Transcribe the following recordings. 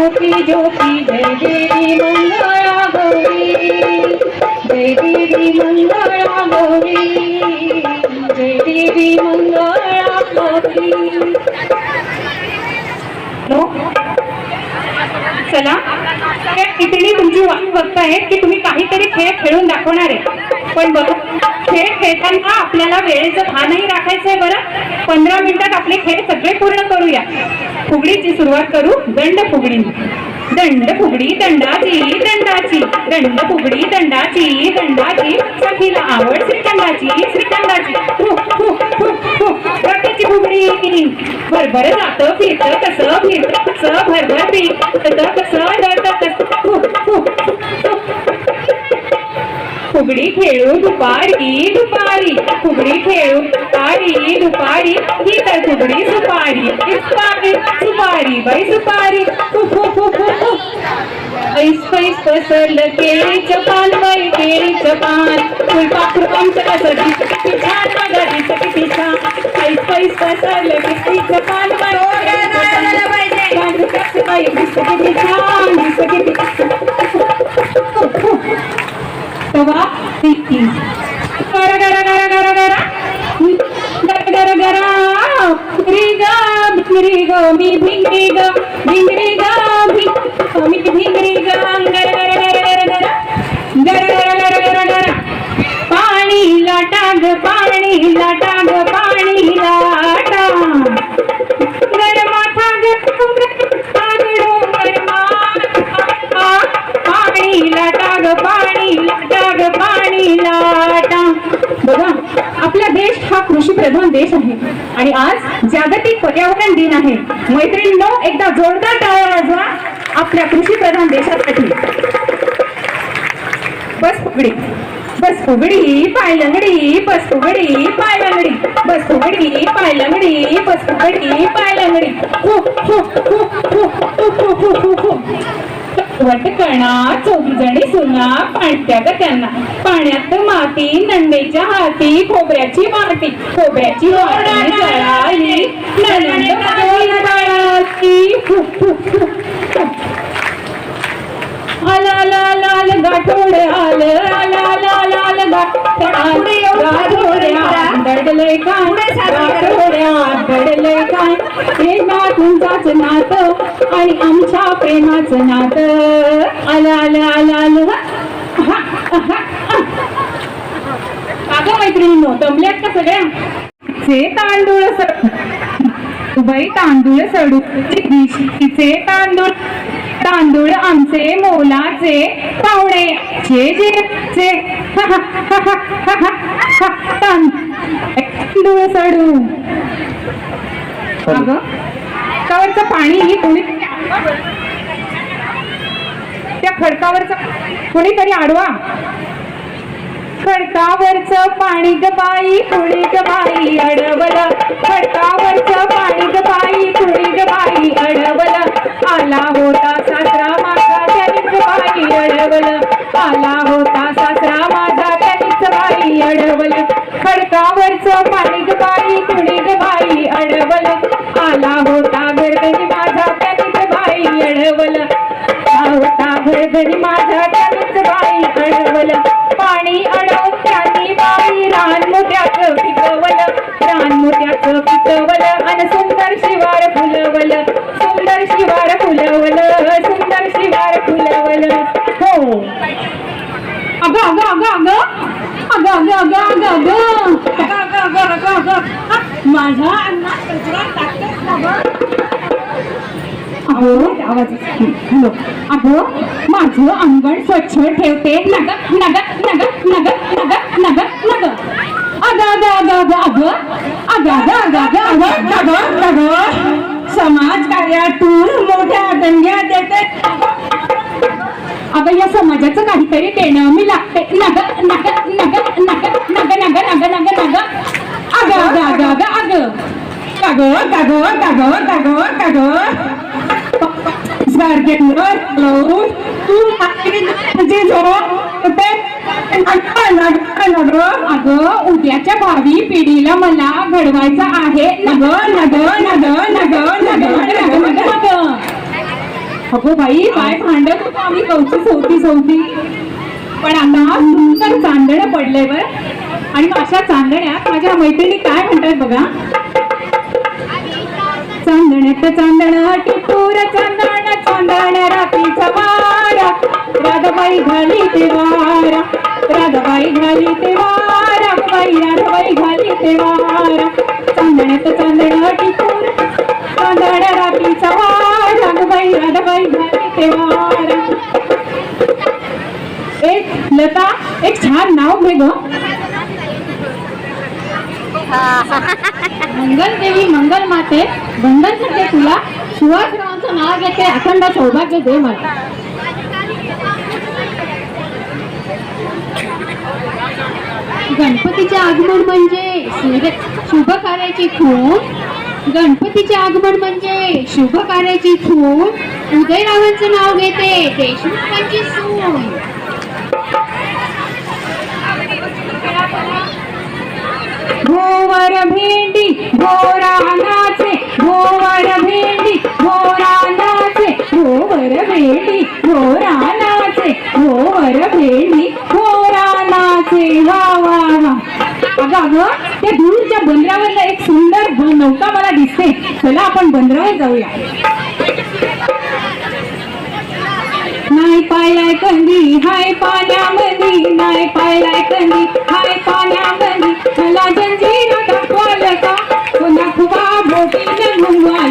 रक्ताचे ज्योती जय देवी मंगळा गौरी जय देवी मंगळा गौरी जय देवी मंगळा गौरी चला त्या टिपणी तुमची वाट आहे की तुम्ही काहीतरी खेळ खेळून दाखवणार आहे. पण बघा. खेळ खेळताना आपल्याला वेळेचं भानही राखायचंय बरं. पंधरा मिनिटात आपले खेळ सगळे पूर्ण करूया. फुगडीची सुरुवात करू. दंड फुगडी. दंड फुगडी दंडाची दंडाची. दंड फुगडी दंडाची दंडाची. सखीला आवड श्रीखंडाची श्रीखंडाची. फु, फुगडी. भरभर जात फिरत कसं फिरत कसं भरभर फिरत कसं डरत कसं फुगडी खेळू दुपारी दुपारी. फुगडी खेळू दुपारी दुपारी. ही तर फुगडी सुपारी. सुपारी सुपारी बाई सुपारी. ऐस पैस पसरलं केळीचं पान बाई केळीचं पान फुलपाखरू आमचं कसं किती छान बघा किती छान. ऐस पैस पसरलं केळीचं पान बाई बाई किती छान किती ಅಥವಾ ಪ್ರೀತಿ ಗರ ಗರ ಗರ ಗರ ಗರ ಗರ ಗರ ಬಿರಿಗ ಬಿರಿಗ ಮಿ ಭಿಂಗರಿಗ ಭಿಂಗರಿಗ ಮಿ ಭಿಂಗರಿಗ ಅಂಗರ आणि आज जागतिक पर्यावरण दिन आहे. मैत्रिणींनो एकदा जोरदार टाळ्या वाजवा आपल्या कृषीप्रधान देशासाठी. बस फुगडी बस फुगडी पायलंगडी बस फुगडी पायलंगडी बस फुगडी पायलंगडी बस फुगडी पायलंगडी खूप खूप खूप खूप खूप खूप खूप. वटकणा चौघजणी सुना पाणत्या ग त्यांना. पाण्यात माती नंदेच्या हाती खोबऱ्याची माती. खोबऱ्याची माती आला गाठोड आलं. आला गाठोड्या काय गाठोड्या काय तुमचाच नात आणि आमच्या प्रेमाचं नात. आलं आलं आलं आलं अगं मैत्रिणींनो दमल्यात का सगळ्या? जे तांदूळ सर बाई तांदूळ सडू. तिचे तांदूळ तांदूळ आमचे मोलाचे पाहुणे जे जे जे. हा, हा, हा, हा, हा, हा, हा, तांदूळ सडू. अगं खडकावरचं पाणी कोणी त्या खडकावरचं कोणीतरी आडवा. खडकावरचं पाणी ग बाई कुणी ग बाई अडवलं. खडकावरचं पाणी ग बाई कुणी ग बाई अडवलं. होता माझ्या माझा बाई अडवलं पाणी अडवून त्यांनी बाई रान मोत्याचं पिकवलं. रान मोत्याचं पिकवलं आणि सुंदर शिवार फुलवलं. सुंदर शिवार फुलवलं सुंदर शिवार फुलवलं. हो. अगं अगं अगं अगं. अगं अगं अगं अगं अगं. अगं अगं अगं अगं. अगं कचरा टाकतेस ना गं? अहो आवाज हॅलो अगं माझं अंगण स्वच्छ ठेवते नग नग नग नग नग नग नग अग अग अग अग अगं अग अग अग अग अग अग अग समाज कार्यातून मोठ्या दंग्या देते अगं या समाजाचं काहीतरी देणं मी लागते नग नग नग नग नग नग नग नग नग अग अग अग अग अगं कागं कागं कागं कागं कागं स्वर्गेवर लावून तू म्हणजे जो अगं उद्याच्या भावी पिढीला मला घडवायचं आहे नग नग नग नग नग नग नग नग अगो बाई काय भांडत होतो आम्ही कवची सवती सवती पण आता सुंदर चांदणं पडलंय बर आणि अशा चांदण्यात माझ्या मैत्रिणी काय म्हणतात बघा चांदण्यात चांदण टिपूर चांदण चांदण रात्रीचा वारा. राधाबाई घाली ते वारा. राधाबाई घाली ते वारा. बाई राधाबाई घाली ते वारा. चांदण्यात चांदण टिपूर चांदण रात्रीचा वारा. राधाबाई राधाबाई घाली ते वारा. एक लता एक छान नाव घे ग. मंगल देवी मंगल माते बंधन करते तुला सुहासरावांचं नाव घेते अखंड सौभाग्य दे मला. गणपतीचे आगमन म्हणजे शुभ कार्याची खून गणपतीचे आगमन म्हणजे शुभ कार्याची खूण. उदयरावांचं नाव घेते देशमुखांची सून. भोवर भेंडी भोरा नाचे भोवर भेंडी भोरा नाचे भोवर भेंडी भोरा नाचे भोवर भेंडी भोरा नाचे वा वा वा अगं अगं त्या दूरच्या बंदरावरला एक सुंदर नौका मला दिसते. चला आपण बंदरावर जाऊया. नाही पायलाय कंदी हाय पाण्यामध्ये नाही पायलाय कंदी हाय पाण्यामध्ये मला जंजीर दाखवाल का हो नखवा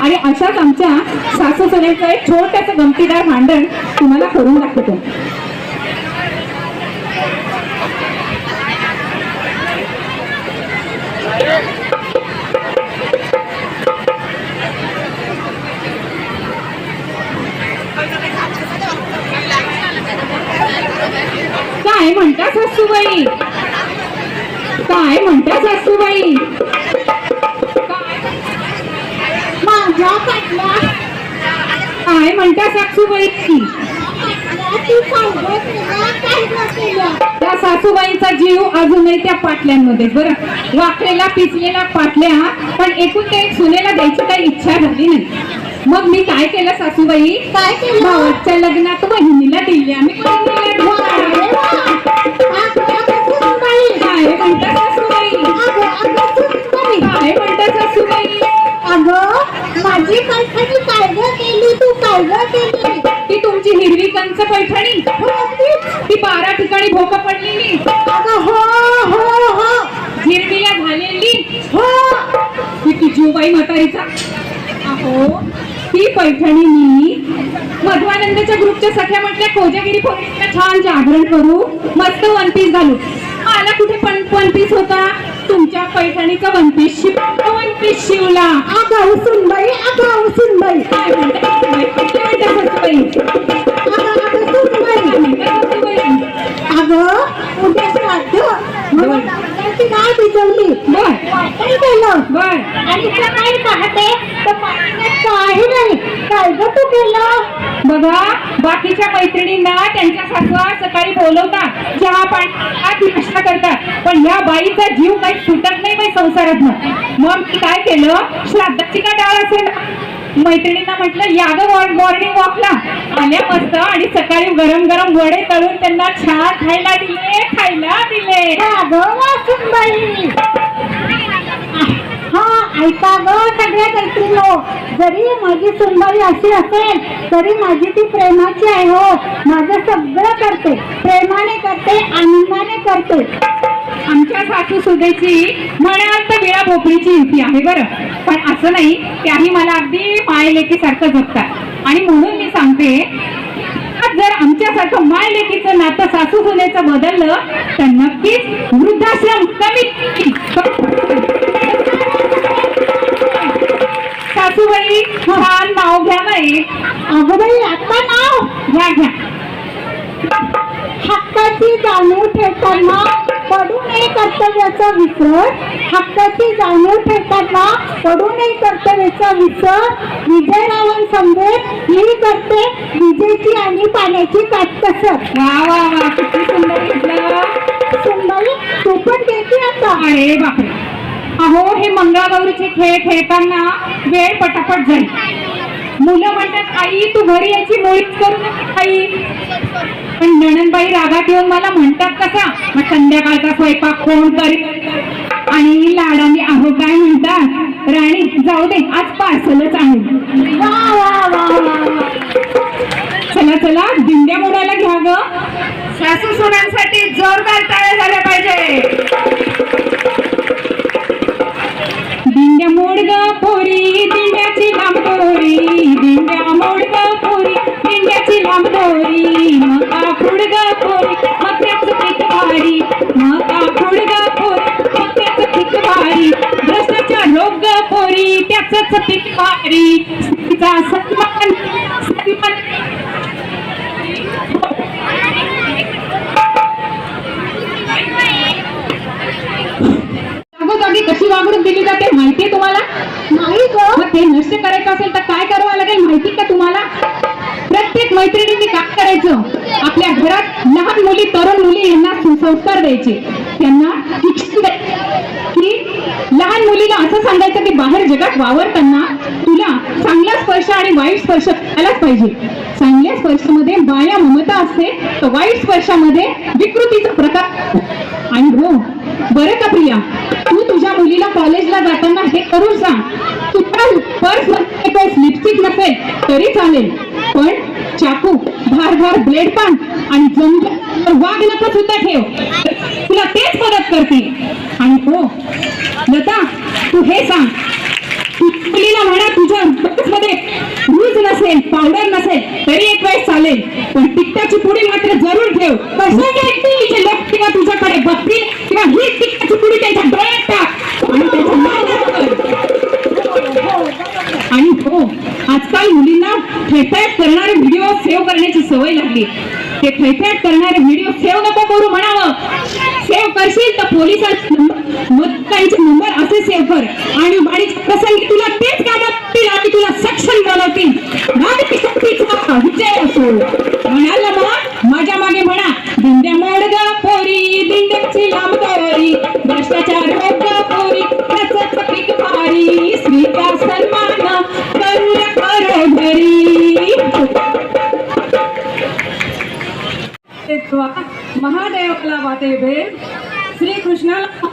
आणि अशाच आमच्या सासू सुनेचं एक छोटस गमतीदार भांडण तुम्हाला करून दाखवतो. काय म्हणता सासूबाई? काय म्हणता सासूबाई? काय म्हणता सासूबाई त्या सासूबाईंचा जीव अजूनही त्या पाटल्यांमध्ये बरं वाकलेला पिचलेला पाटल्या पण एकूण ते एक सुनेला द्यायची काही इच्छा झाली नाही मग मी काय केलं सासूबाई काय केलं? भावाच्या लग्नात बहिणीला दिली आम्ही! काय म्हणता सासूबाई! काय म्हणता सासूबाई अगं माझी पैठणी काय ग केली ती तुमची हिरवी कंच पैठणी ती बारा ठिकाणी भोक पडलेली. हो हो हो. हिरवीला झालेली हो. ती जीवबाई म्हातारीचा. अहो ती पैठणी मी मधवानंदच्या ग्रुपच्या सख्या म्हटल्या कोजागिरी पौर्णिमेला छान जागरण करू मस्त वन पीस घालू. मला कुठे पण वन पीस होता? तुमच्या पैठणी का पीस शिव शिवला. आगाऊ सुनबाई आगाऊ सुनबाई. काय अगं काय बर. काय केलं आणि काय पाहते तर पाहण्यात काही नाही. काय ग तू केलं? बघा बाकीच्या मैत्रिणींना त्यांच्या सासवा सकाळी बोलवतात चहा पाणी नाश्ता करतात. पण या बाईचा जीव काही सुटत नाही बाई संसारात मग मी काय केलं? श्राद्धाची का डाळ असेल? मैत्रिणींना म्हटलं या ग मॉर्निंग वॉकला आल्या मस्त आणि सकाळी गरम गरम वडे तळून त्यांना छान खायला दिले खायला दिले. ऐका ग सगळ्या मैत्रिणो जरी माझी सुनबाई अशी असेल तरी माझी ती प्रेमाची आहे हो. माझं सगळं करते. प्रेमाने करते आनंदाने करते. आमच्या सासू सुदेची म्हणाल विळा भोपळीची युती आहे बरं. पण असं नाही त्याही मला अगदी मायलेकीसारखं जगतात आणि म्हणून मी सांगते जर आमच्यासारखं माय लेकीचं नातं सासू सुनेचं बदललं तर नक्कीच वृद्धाश्रम कमी. सासूबाई छान नाव घ्या नाही अगं बाई आता नाव? घ्या घ्या. हक्काची जाणीव ठेवताना पडू नये कर्तव्याचा विसर. हक्काची जाणीव ठेवताना पडू नये कर्तव्याचा विसर. विजयरावण समजेल मी करते. विजेची आणि पाण्याची काटकसर वा वा वा किती सुंदर सुंदरी तू पण देते आता. अरे बापरे. अहो हे मंगळागौरीचे खेळ खेळताना वेळ पटापट जाईल. मुलं म्हणतात आई तू घरी याची मुळीच करू आई. पण नणंदबाई रागात येऊन मला म्हणतात कसा मग संध्याकाळचा स्वयंपाक कोण करी? आणि लाडाने अहो काय म्हणतात राणी जाऊ दे आज पार्सलच आहे. चला चला दिंड्या मोडायला घ्या ग. सासू सुनांसाठी जोरदार टाळ्या झाल्या पाहिजे. दिंड्या मोड पोरी दिंड्याची लांब दोरी दिंड्या मोड पोरी दिंड्याची लांब दोरी मका खुड पोरी मक्याच पीक वारी. मका खुड पोरी मक्याच पीक वारी. भ्रष्टाच्या रोग पोरी त्याच पीक वारी. स्त्रीचा सन्मान वावरताना तुला चांगला स्पर्श आणि वाईट स्पर्श करायलाच पाहिजे. चांगल्या स्पर्शामध्ये माया ममता असते तर वाईट स्पर्शामध्ये विकृतीचा प्रकार आणि हो बरं का प्रिया? तू तुझ्या मुलीला कॉलेजला जाताना हे करून सांग. तुझ्या पर्समध्ये लिपस्टिक नसेल तरी चालेल. पण चाकू धार धार ब्लेड पान आणि जमलं तर वाघ नका सुद्धा ठेव. तुला तेच मदत करते. आणि हो लता तू हे सांग. तू म्हणा तुझ्या मध्ये रूज नसेल पावडर नसेल तरी एक वेळ चालेल. पण तिकटाची पुडी मात्र जरूर ठेव. कसे लोक किंवा तुझ्याकडे बघतील किंवा ही तिकटाची पुडी त्यांच्या डोळ्यात टाक? आणि हो आजकाल मुलींना थेटॅट करणारे व्हिडिओ सेव्ह करण्याची सवय लागली. ते खैफेट करणारे व्हिडिओ सेव्ह नको करू म्हणावं. सेव्ह करशील तर पोलिसांचे नंबर असे सेव्ह कर. आणि आणि प्रसंगी तुला तेच कामात येतील आणि तुला सक्षम बनवतील. विजय असो. म्हणाल ना माझ्या मागे म्हणा दिंड्या मोडग पोरी दिंड्याची लांब दोरी भ्रष्टाचार रोग पोरी त्याच पीक भारी स्त्रीचा सन्मान करू तेव्हा महादेवाला वाटे भेट श्रीकृष्णाला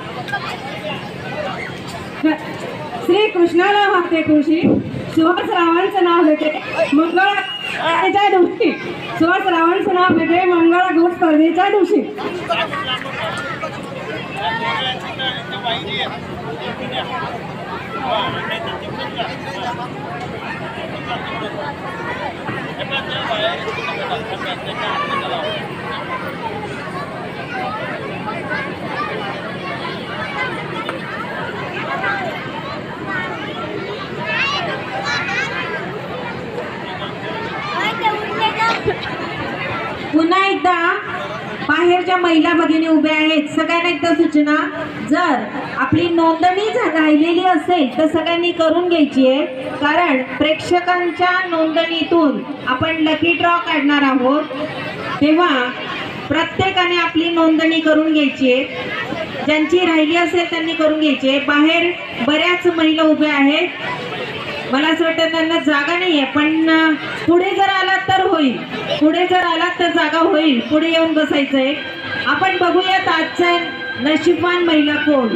श्रीकृष्णाला वाहते खुशी सुहास रावणचं नाव घेते मंगळाच्या दिवशी. सुहास रावणचं नाव घेते मंगळा घोष स्पर्धेच्या दिवशी. पुन्हा एकदा बाहेरच्या महिला भगिनी उभ्या आहेत. सगळ्यांना एकदा सूचना. जर आपली नोंदणी राहिलेली असेल तर सगळ्यांनी करून घ्यायची आहे. कारण प्रेक्षकांच्या नोंदणीतून आपण लकी ड्रॉ काढणार आहोत. तेव्हा प्रत्येकाने आपली नोंदणी करून घ्यायची आहे. ज्यांची राहिली असेल त्यांनी करून घ्यायची आहे. बाहेर बऱ्याच महिला उभ्या आहेत. मला असं वाटतं त्यांना जागा नाही आहे पण पुढे जर आलात तर होईल. पुढे जर आलात तर जागा होईल. पुढे येऊन बसायचं आहे आपण बघूयात आजचा नशिबान महिला कोण?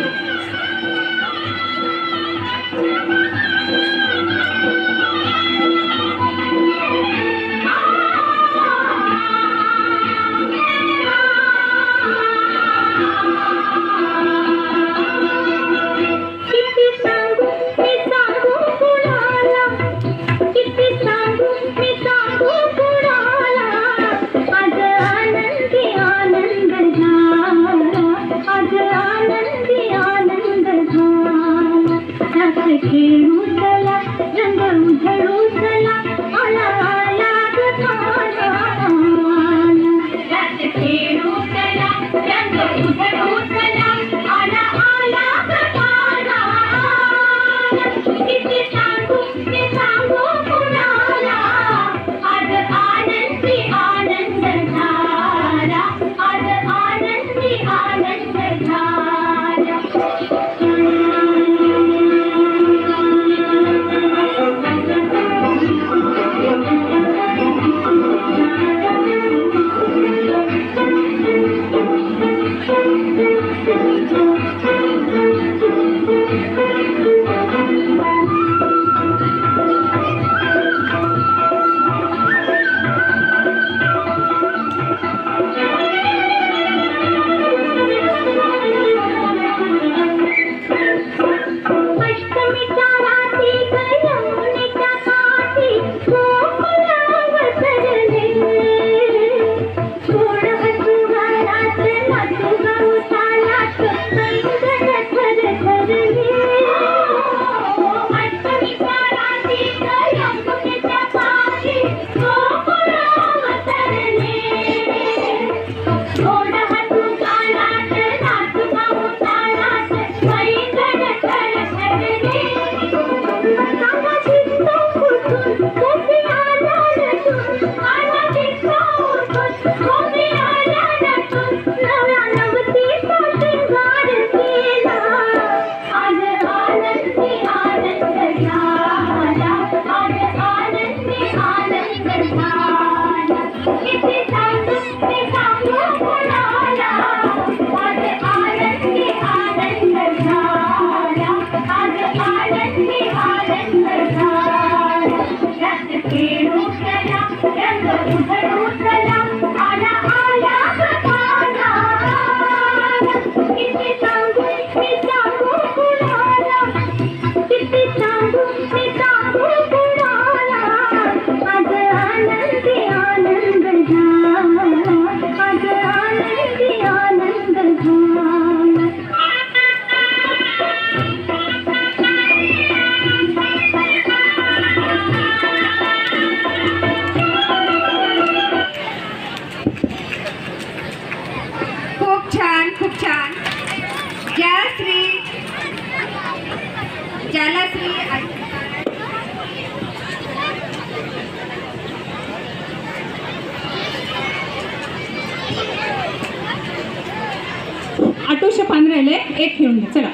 आटुष्य पान राहिले एक खेळून घ्या. चला.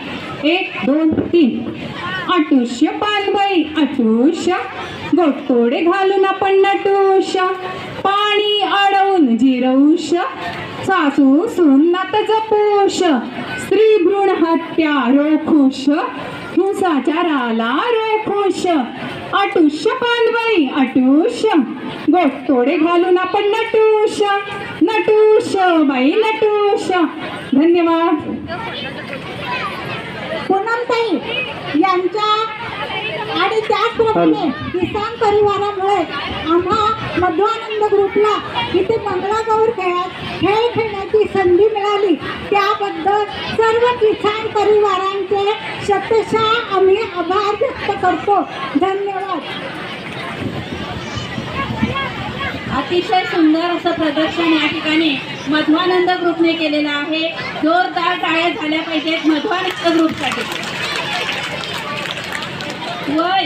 एक दोन तीन. आटुष्य पानबाई आटुष्य गोटकोडे घालून आपण नटुष्य पाणी अडवून जिरवूष सासू सुन्नात जपूष स्त्री भ्रूण हत्या रोखुश. हिंसाचाराला रोखुष आटुष्य पानबाई आटुष्य गोटतोडे घालून आपण नटुष नटुष बाई नटुष धन्यवाद. त्याचप्रमाणे किसान परिवारामुळे आम्हा मध्वानंद ग्रुपला इथे मंगळागौर खेळात खेळ खेळण्याची संधी मिळाली. त्याबद्दल सर्व किसान परिवारांचे शतशः आम्ही आभार व्यक्त करतो. धन्यवाद. अतिशय सुंदर असं प्रदर्शन या ठिकाणी मध्वानंद ग्रुपने केलेलं आहे. जोरदार टाळ्या झाल्या पाहिजेत मध्वानंद ग्रुपसाठी. वय